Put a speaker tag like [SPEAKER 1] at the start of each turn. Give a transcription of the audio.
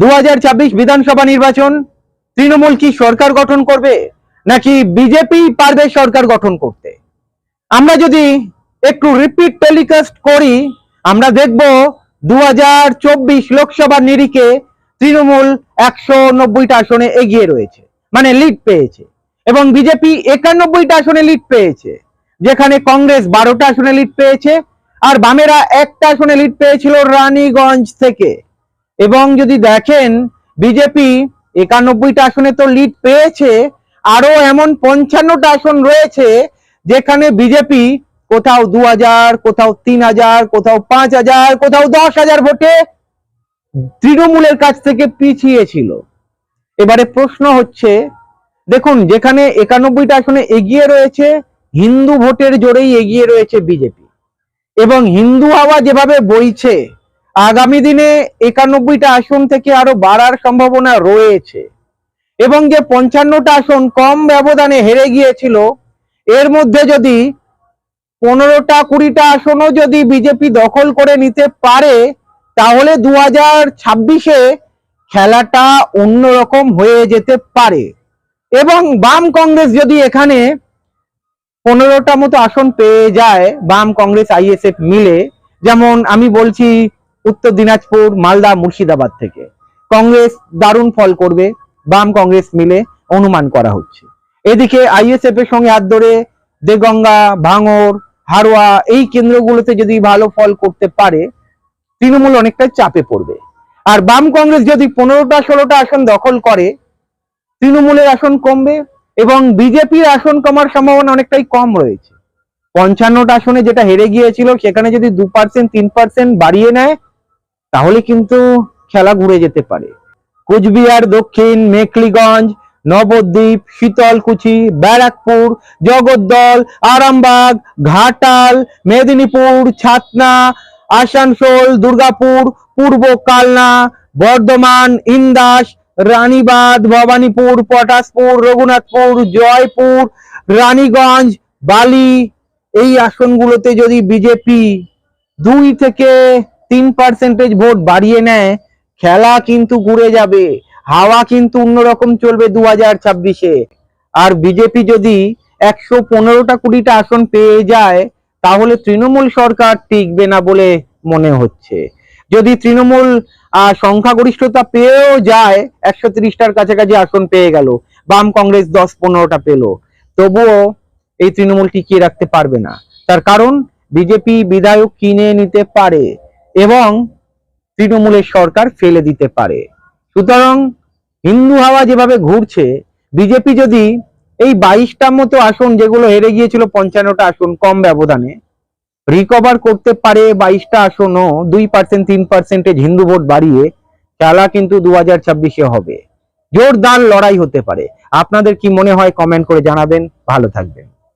[SPEAKER 1] দু হাজার ছাব্বিশ বিধানসভা নির্বাচন, তৃণমূল কি সরকার গঠন করবে? নাকি বিজেপি পারবে সরকার গঠন করতে? আমরা যদি একটু রিপিট টেলিকাস্ট করি, আমরা দেখব দু লোকসভা নিরিখে তৃণমূল একশো নব্বইটা আসনে এগিয়ে রয়েছে মানে লিড পেয়েছে। এবং বিজেপি একানব্বইটা আসনে লিড পেয়েছে, যেখানে কংগ্রেস বারোটা আসনে লিড পেয়েছে, আর বামেরা একটা আসনে লিড পেয়েছিল রানীগঞ্জ থেকে। এবং যদি দেখেন বিজেপি একানব্বইটা আসনে তো লিড পেয়েছে আরও এমন পঞ্চান্নটা আসন রয়েছে, যেখানে বিজেপি কোথাও দু হাজার কোথাও তিন হাজার কোথাও পাঁচ হাজার কোথাও দশ হাজার ভোটে তৃণমূলের কাছ থেকে পিছিয়ে ছিল। এবারে প্রশ্ন হচ্ছে, দেখুন, যেখানে একানব্বইটা আসনে এগিয়ে রয়েছে, হিন্দু ভোটের জোরেই এগিয়ে রয়েছে বিজেপি এবং হিন্দু হাওয়া যেভাবে বইছে আগামী দিনে একানব্বইটা আসন থেকে আরও বাড়ার সম্ভাবনা রয়েছে। এবং যে পঞ্চান্নটা আসন কম ব্যবধানে হেরে গিয়েছিল, এর মধ্যে যদি পনেরোটা, কুড়িটা আসনও যদি বিজেপি দখল করে নিতে পারে, তাহলে দু হাজার ছাব্বিশে খেলাটা অন্যরকম হয়ে যেতে পারে। এবং বাম কংগ্রেস যদি এখানে পনেরোটা মতো আসন পেয়ে যায়, বাম কংগ্রেস আইএসএফ মিলে, যেমন আমি বলছি উত্তর দিনাজপুর, মালদা, মুর্শিদাবাদ থেকে। কংগ্রেস দারুণ ফল করবে, বাম কংগ্রেস মিলে অনুমান করা হচ্ছে। এদিকে আইএসএফ এর সঙ্গে হাত ধরে দেগঙ্গা ভাঙর হারোয়া এই কেন্দ্রগুলোতে যদি ভালো ফল করতে পারে, তৃণমূল অনেকটা চাপে পড়বে। আর বাম কংগ্রেস যদি পনেরোটা, ষোলোটা আসন দখল করে, তৃণমূলের আসন কমবে এবং বিজেপির আসন কমার সম্ভাবনা অনেকটাই কম রয়েছে। পঞ্চান্নটা আসনে যেটা হেরে গিয়েছিল, সেখানে যদি দু পার্সেন্ট তিন পার্সেন্ট বাড়িয়ে নেয় তাহলে কিন্তু খেলা ঘুরে যেতে পারে। কুচবিহার, দক্ষিণ, মেখলিগঞ্জ, নবদ্বীপ, শীতলকুচি, ব্যারাকপুর, জগদ্দল, আরামবাগ, ঘাটাল, মেদিনীপুর, ছাতনা, আসানসোল, দুর্গাপুর, পূর্ব কালনা, বর্ধমান, ইন্দাস, রানীবাঁধ, ভবানীপুর, পটাশপুর, রঘুনাথপুর, জয়পুর, রানীগঞ্জ, বালি। এই আসনগুলোতে যদি বিজেপি দুই থেকে তিন পার্সেন্টেজ ভোট বাড়িয়ে নেয়, খেলা কিন্তু ঘুরে যাবে, হাওয়া কিন্তু অন্যরকম চলবে দু হাজার ছাব্বিশে। আর বিজেপি যদি একশো পনেরোটা কুড়িটা আসন পেয়ে যায়, তাহলে তৃণমূল সরকার টিকবে না বলে মনে হচ্ছে। যদি তৃণমূল সংখ্যাগরিষ্ঠতা পেয়েও যায়, একশো তিরিশটার কাছাকাছি আসন পেয়ে গেল, বাম কংগ্রেস দশ পনেরোটা পেল, তবুও এই তৃণমূল টিকিয়ে রাখতে পারবে না। তার কারণ বিজেপি বিধায়ক কিনে নিতে পারে। এবং তৃণমূলের সরকার ফেলে দিতে পারে। সুতরাং হিন্দু হাওয়া যেভাবে ঘুরছে, বিজেপি যদি এই বাইশটার মতো আসন যেগুলো হেরে গিয়েছিল, পঞ্চান্নটা আসন কম ব্যবধানে রিকভার করতে পারে বাইশটা আসনও, দুই পার্সেন্ট তিন পার্সেন্টেজ হিন্দু ভোট বাড়িয়ে, খেলা কিন্তু দু হাজার ছাব্বিশে হবে। জোরদার লড়াই হতে পারে। আপনাদের কি মনে হয় কমেন্ট করে জানাবেন। ভালো থাকবেন।